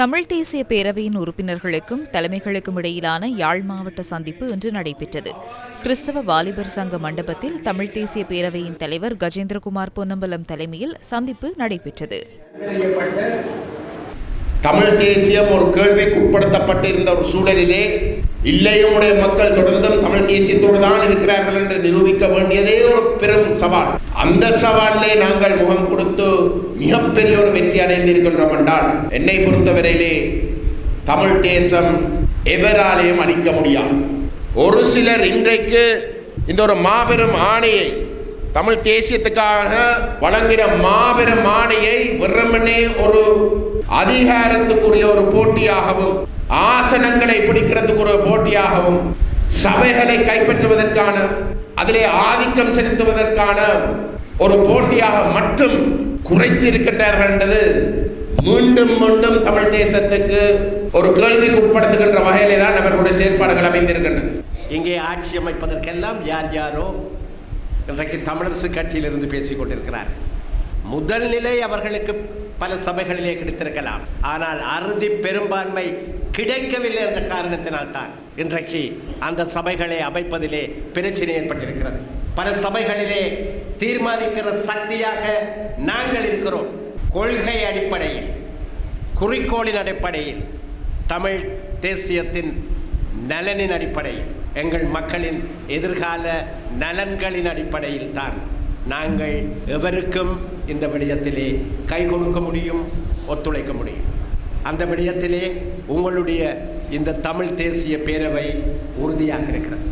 தமிழ் தேசிய பேரவையின் உறுப்பினர்களுக்கும் தலைமைகளுக்கும் இடையிலான யாழ் மாவட்ட சந்திப்பு இன்று நடைபெற்றது. கிறிஸ்தவ வாலிபர் சங்க மண்டபத்தில் தமிழ் தேசிய பேரவையின் தலைவர் கஜேந்திரகுமார் பொன்னம்பலம் தலைமையில் சந்திப்பு நடைபெற்றது. தமிழ் தேசியம் ஒரு கேள்விக்கு உட்படுத்தப்பட்டிருந்த ஒரு சூழலிலே இல்லையுடைய மக்கள் தொடர்ந்தும் தமிழ் தேசியத்தோடு தான் இருக்கிறார்கள் என்று நிரூபிக்க வேண்டியதே ஒரு பெரும் சவால். அந்த சவாலிலே நாங்கள் முகம் கொடுத்து மிகப்பெரிய ஒரு வெற்றி அடைந்திருக்கின்றோம் என்றால் என்னை பொறுத்தவரையிலே தமிழ் தேசம் எவராலேயும் அளிக்க முடியாது. ஒரு சிலர் இன்றைக்கு இந்த ஒரு மாபெரும் ஆணையை தமிழ் தேசியத்துக்காக வழங்கின மாபெரும் ஆணையை வெறுமனே ஒரு அதிகாரத்துக்குரிய ஒரு போட்டியாகவும் ஆசனங்களை பிடிக்கிறதுக்குரிய போட்டியாகவும் சபைகளை கைப்பற்றுவதற்கான அதிலே ஆதிக்கம் செலுத்துவதற்கான ஒரு போட்டியாக மட்டும் குறைத்து இருக்கின்றார்கள் என்றது மீண்டும் மீண்டும் தமிழ் தேசத்துக்கு ஒரு கேள்விக்கு உட்படுத்துகின்ற வகையிலே தான் அவர்களுடைய செயற்பாடுகள் அமைந்திருக்கின்றது இங்கே ஆட்சி அமைப்பதற்கெல்லாம் யார் யாரோ இன்றைக்கு தமிழரசு கட்சியிலிருந்து பேசிக் கொண்டிருக்கிறார். முதல் நிலை அவர்களுக்கு பல சபைகளிலே கிடைத்திருக்கலாம். ஆனால் அறுதி பெரும்பான்மை கிடைக்கவில்லை என்ற காரணத்தினால் தான் இன்றைக்கு அந்த சபைகளை அமைப்பதிலே பிரச்சனை ஏற்பட்டிருக்கிறது. பல சபைகளிலே தீர்மானிக்கிற சக்தியாக நாங்கள் இருக்கிறோம். கொள்கை அடிப்படையில் குறிக்கோளின் அடிப்படையில் தமிழ் தேசியத்தின் நலனின் அடிப்படையில் எங்கள் மக்களின் எதிர்கால நலன்களின் அடிப்படையில் தான் நாங்கள் எவருக்கும் இந்த விடயத்திலே கை கொடுக்க முடியும் ஒத்துழைக்க முடியும். அந்த விடயத்திலே உங்களுடைய இந்த தமிழ் தேசிய பேரவை உறுதியாக இருக்கிறது.